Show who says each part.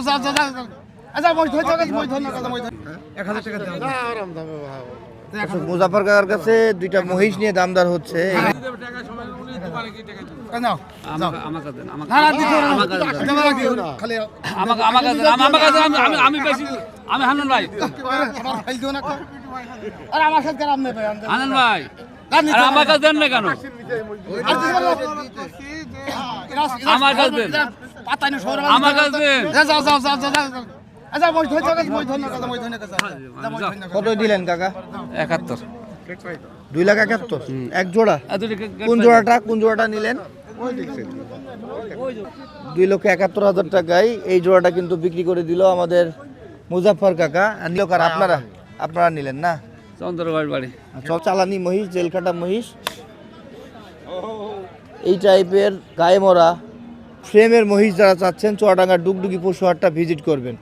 Speaker 1: যাও যাও যাও যাও আচ্ছা মই ধরে যাও মই ধরে না মই এক হাজার টাকা দাও
Speaker 2: দর্শক, মুজাফর কাকার কাছে দুইটা মহিষ নিয়ে দামদার হচ্ছে।
Speaker 3: দেন আম- আমাকে দেন। আমি আমি- আমি বেশি আমি হানন ভাই।
Speaker 1: আমার।
Speaker 3: হানন ভাই
Speaker 1: হবে
Speaker 3: আমাকে দেন না কেন? আমার কাছে
Speaker 1: না শহরে
Speaker 3: আমার কাছে দেন।
Speaker 1: যাও যাও যাও যাও যাও। যাও। আচ্ছা মই ধরে মই ধরে মই ধরে
Speaker 2: কত দিলেন কাকা?
Speaker 3: একাত্তর।
Speaker 2: দুই লাখ একাত্তর? এক জোড়া? কোন জোড়াটা কোন জোড়াটা নিলেন? দুই লক্ষ একাত্তর হাজার টাকায় এই জোড়াটা কিন্তু বিক্রি করে দিল আমাদের মুজাফর কাকা। আর নিল কার? আপনারা? আপনারা নিলেন না?
Speaker 3: চন্দ্রবাড়ি বাড়ি।
Speaker 2: সব চালানি মহিষ জেলকাটা মহিষ। এই টাইপের গায়ে মরা ফ্রেমের মহিষ যারা চাচ্ছেন চুয়াডাঙ্গার ডুগডুগি পশু হাটটা ভিজিট করবেন।